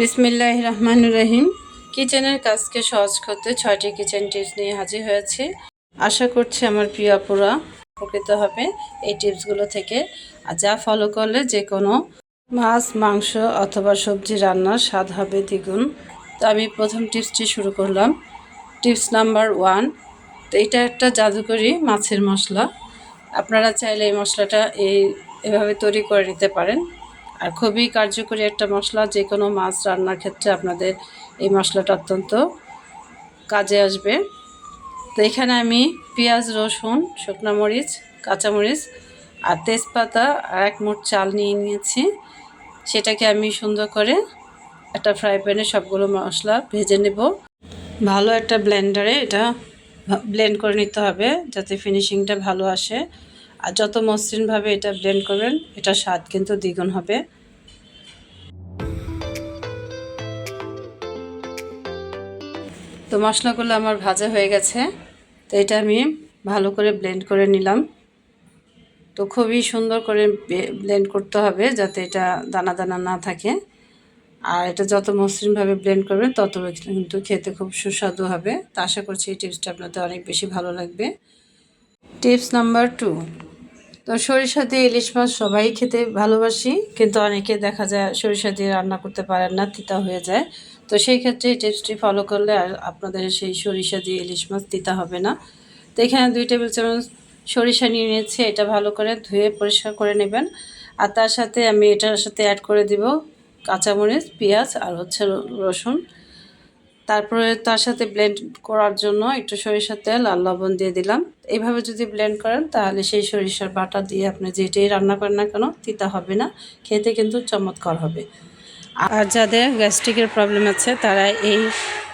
বিসমিল্লাহ রহমান রহিম। কিচেনের কাজকে সহজ করতে ছয়টি কিচেন টিপস নিয়ে হাজির হয়েছে। আশা করছি আমার প্রিয় আপুরা উপকৃত হবে এই টিপসগুলো থেকে। যা ফলো করলে যে কোনো মাছ, মাংস অথবা সবজি রান্নার স্বাদ হবে দ্বিগুণ। তো আমি প্রথম টিপসটি শুরু করলাম। টিপস নাম্বার ওয়ান, তো এটা একটা জাদুকরি মাছের মশলা। আপনারা চাইলে এই মশলাটা এই এভাবে তৈরি করে নিতে পারেন। আর খুবই কার্যকরী একটা মশলা যে কোনো মাছ রান্নার ক্ষেত্রে আপনাদের এই মশলাটা অত্যন্ত কাজে আসবে। তো এখানে আমি পেঁয়াজ, রসুন, শুকনো মরিচ কাঁচামরিচ আর তেজপাতা আর এক মুঠ চাল নিয়ে নিয়েছি। সেটাকে আমি সুন্দর করে একটা ফ্রাই প্যানে সবগুলো মশলা ভেজে নেব। ভালো একটা ব্লেন্ডারে এটা ব্লেন্ড করে নিতে হবে যাতে ফিনিশিংটা ভালো আসে। আর যত মসৃণভাবে এটা ব্লেন্ড করবেন, এটা স্বাদ কিন্তু দ্বিগুণ হবে। তো মশলাগুলো আমার ভাজা হয়ে গেছে, তো এটা আমি ভালো করে ব্লেন্ড করে নিলাম। তো খুবই সুন্দর করে ব্লেন্ড করতে হবে যাতে এটা দানা দানা না থাকে। আর এটা যত মসৃণভাবে ব্লেন্ড করবেন, তত কিন্তু খেতে খুব সুস্বাদু হবে। তা আশা করছি এই টিপসটা আপনাদের অনেক বেশি ভালো লাগবে। টিপস নাম্বার টু তো সরিষা দিয়ে ইলিশ মাছ সবাই খেতে ভালোবাসি, কিন্তু অনেকে দেখা যায় সরিষা দিয়ে রান্না করতে পারেন না, তিতা হয়ে যায়। তো সেই ক্ষেত্রে এই টিপসটি ফলো করলে আর আপনাদের সেই সরিষা দিয়ে ইলিশ মাছ তিতা হবে না। তো এখানে দুই টেবিল চামচ সরিষা নিয়ে নিয়েছি, এটা ভালো করে ধুয়ে পরিষ্কার করে নেবেন। আর তার সাথে আমি এটার সাথে অ্যাড করে দিব কাঁচামরিচ, পেঁয়াজ আর হচ্ছে রসুন। তারপরে তার সাথে ব্লেন্ড করার জন্য একটু সরিষার তেল আর লবণ দিয়ে দিলাম। এইভাবে যদি ব্লেন্ড করেন তাহলে সেই সরিষার বাটা দিয়ে আপনি যেটাই রান্না করেন না কেন তিতা হবে না, খেতে কিন্তু চমৎকার হবে। আর যাদের গ্যাস্ট্রিকের প্রবলেম আছে তারা এই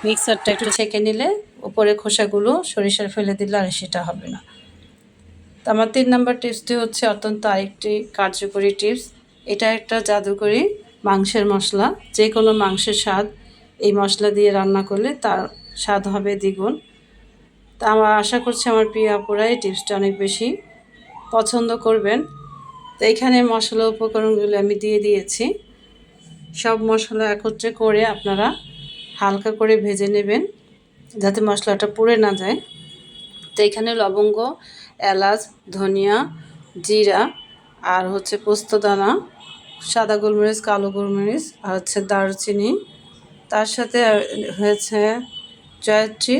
মিক্সারটা একটু ছেঁকে নিলে উপরে খোসাগুলো সরিষার ফেলে দিলে আর সেটা হবে না। তো আমার তিন নম্বর টিপসটি হচ্ছে অত্যন্ত আরেকটি কার্যকরী টিপস। এটা একটা জাদুকরি মাংসের মশলা যে কোনো মাংসের স্বাদ এই মশলা দিয়ে রান্না করলে তার স্বাদ হবে দ্বিগুণ। তা আমার আশা করছি আমার প্রিয় আপুরা এই টিপসটা অনেক বেশি পছন্দ করবেন। তো এইখানে মশলা উপকরণগুলো আমি দিয়ে দিয়েছি। সব মশলা একত্রে করে আপনারা হালকা করে ভেজে নেবেন যাতে মশলাটা পুড়ে না যায়। তো এখানে লবঙ্গ, এলাচ, ধনিয়া, জিরা আর হচ্ছে পোস্তদানা, সাদা গোলমরিচ, কালো গোলমরিচ আর হচ্ছে দারুচিনি তার সাথে হয়েছে জয়ত্রী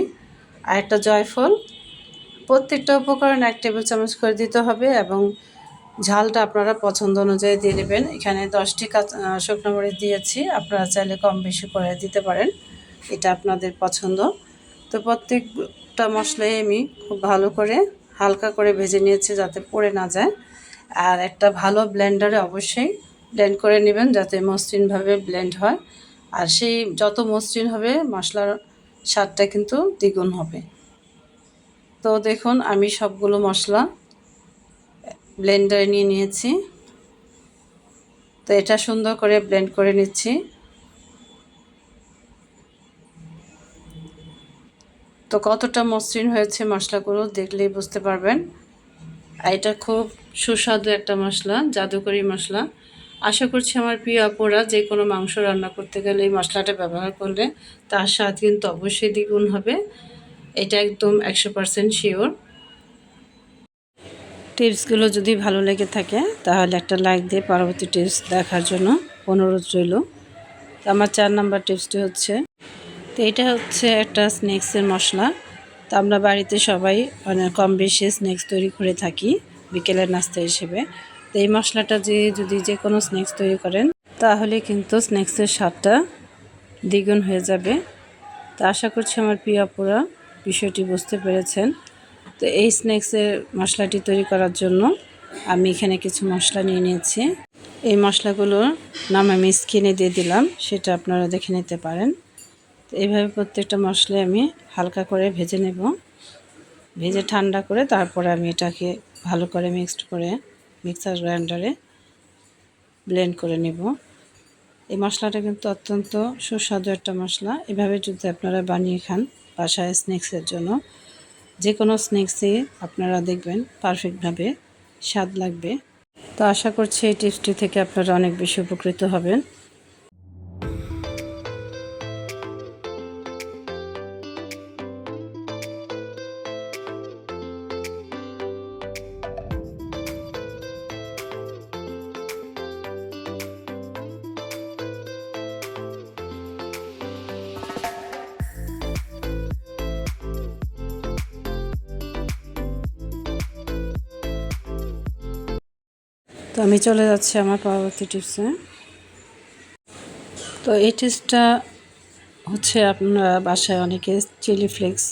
আর একটা জয়ফল। প্রত্যেকটা উপকরণ এক টেবিল চামচ করে দিতে হবে এবং ঝালটা আপনারা পছন্দ অনুযায়ী দিয়ে দেবেন। এখানে দশটি শুকনো মরিচ দিয়েছি। আপনারা চাইলে কম বেশি করে দিতে পারেন। এটা আপনাদের পছন্দ। তো প্রত্যেকটা মশলাই আমি খুব ভালো করে হালকা করে ভেজে নিয়েছি যাতে পড়ে না যায়। আর একটা ভালো ব্লেন্ডারে অবশ্যই ব্লেন্ড করে নেবেন যাতে মসৃণভাবে ব্লেন্ড হয়। আর সেই যত মসৃণ হবে, মশলার স্বাদটা কিন্তু দ্বিগুণ হবে। তো দেখুন, আমি সবগুলো মশলা ব্লেন্ডারে নিয়ে নিয়েছি। তো এটা সুন্দর করে ব্লেন্ড করে নিচ্ছি। তো কতটা মসৃণ হয়েছে মশলাগুলো দেখলেই বুঝতে পারবেন। এটা খুব সুস্বাদু একটা মশলা, জাদুকরি মশলা। আশা করছি আমার প্রিয় অপরা যে কোনো মাংস রান্না করতে গেলে এই মশলাটা ব্যবহার করলে তার স্বাদ কিন্তু অবশ্যই দ্বিগুণ হবে। এটা একদম একশো পারসেন্ট শিওর টিপসগুলো যদি ভালো লেগে থাকে, তাহলে একটা লাইক দিয়ে পরবর্তী টিপস দেখার জন্য অনুরোধ রইল। আমার চার নাম্বার টিপসটি হচ্ছে, তো এটা হচ্ছে একটা স্ন্যাক্সের মশলা। তো আমরা বাড়িতে সবাই মানে কম বেশি স্ন্যাক্স তৈরি করে থাকি বিকেলের নাস্তা হিসেবে। তো এই মশলাটা যে, যদি যে কোনো স্ন্যাক্স তৈরি করেন, তাহলে কিন্তু স্ন্যাক্সের স্বাদটা দ্বিগুণ হয়ে যাবে। তো আশা করছি আমার প্রিয়াপুরা বিষয়টি বুঝতে পেরেছেন। তো এই স্ন্যাক্সের মশলাটি তৈরি করার জন্য আমি এখানে কিছু মশলা নিয়ে নিয়েছি। এই মশলাগুলোর নাম আমি স্কিনে দিয়ে দিলাম, সেটা আপনারা দেখে নিতে পারেন। তো এইভাবে প্রত্যেকটা মশলা আমি হালকা করে ভেজে নেব। ভেজে ঠান্ডা করে তারপরে আমি এটাকে ভালো করে মিক্সড করে মিক্সার গ্রাইন্ডারে ব্লেন্ড করে নেব। এই মশলাটা কিন্তু অত্যন্ত সুস্বাদু একটা মশলা। এভাবে যদি আপনারা বানিয়ে খান বাসায় স্ন্যাক্সের জন্য যে কোনো স্ন্যাক্সে আপনারা দেখবেন পারফেক্টভাবে স্বাদ লাগবে। তো আশা করছি এই টিপসটি থেকে আপনারা অনেক বেশি উপকৃত হবেন। তো আমি চলে যাচ্ছি আমার পরবর্তী টিপসে তো এই টিপসটা হচ্ছে আপনারা বাসায় অনেকে চিলি ফ্লেক্স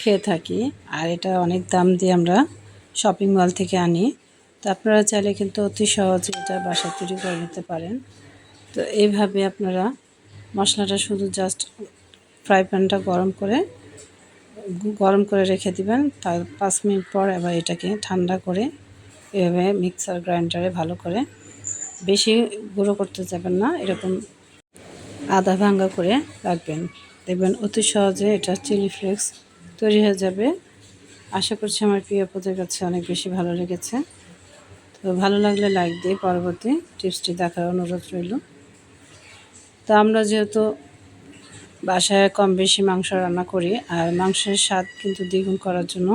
খেয়ে থাকি, আর এটা অনেক দাম দিয়ে আমরা শপিং মল থেকে আনি। তো আপনারা চাইলে কিন্তু অতি সহজে এটা বাসায় তৈরি করে নিতে পারেন। তো এইভাবে আপনারা মশলাটা শুধু জাস্ট ফ্রাই প্যানটা গরম করে গরম করে রেখে দিবেন। তার পাঁচ মিনিট পর আবার এটাকে ঠান্ডা করে এভাবে মিক্সার গ্রাইন্ডারে ভালো করে বেশি গুঁড়ো করতে যাবেন না, এরকম আদা ভাঙ্গা করে রাখবেন। দেখবেন অতি সহজে এটা চিলি ফ্লেক্স তৈরি হয়ে যাবে। আশা করছি আমার প্রিয় পদের কাছে অনেক বেশি ভালো লেগেছে। তো ভালো লাগলে লাইক দিয়ে পরবর্তী টিপসটি দেখার অনুরোধ রইল। তো আমরা যেহেতু বাসায় কম বেশি মাংস রান্না করি, আর মাংসের স্বাদ কিন্তু দ্বিগুণ করার জন্য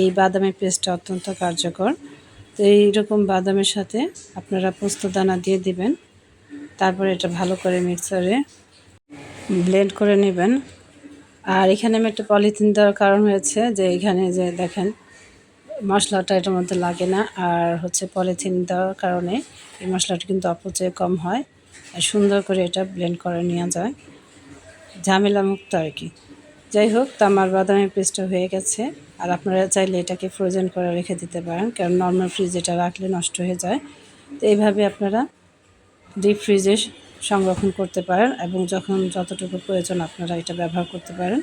এই বাদামের পেস্টটা অত্যন্ত কার্যকর। তো এইরকম বাদামের সাথে আপনারা পোস্তদানা দিয়ে দিবেন। তারপরে এটা ভালো করে মিক্সারে ব্লেন্ড করে নেবেন। আর এখানে আমি একটা পলিথিন দেওয়ার কারণ হয়েছে যে এখানে যে দেখেন, মশলাটা এটার মধ্যে লাগে না। আর হচ্ছে পলিথিন দেওয়ার কারণে এই মশলাটা কিন্তু অপচয় কম হয়। আর সুন্দর করে এটা ব্লেন্ড করে নেওয়া যায়। ঝামেলা মুক্ত আর কি। যাই হোক তো আমার বাদামের পেস্টটা হয়ে গেছে। আর আপনারা চাইলে এটাকে ফ্রোজেন করে রেখে দিতে পারেন, কারণ নর্মাল ফ্রিজে এটা রাখলে নষ্ট হয়ে যায়। তো এইভাবে আপনারা ডিপ ফ্রিজে সংরক্ষণ করতে পারেন এবং যখন যতটুকু প্রয়োজন আপনারা এটা ব্যবহার করতে পারেন।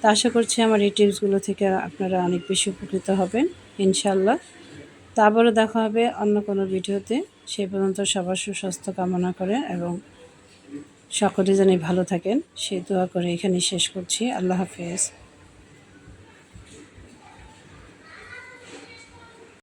তা আশা করছি আমার এই টিপসগুলো থেকে আপনারা অনেক বেশি উপকৃত হবেন ইনশাল্লাহ তা আবারও দেখা হবে অন্য কোনো ভিডিওতে। সেই পর্যন্ত সবার সুস্বাস্থ্য কামনা করে এবং সকলে যেন ভালো থাকেন। সে দোয়া করে এখানে শেষ করছি। আল্লাহ হাফেজ।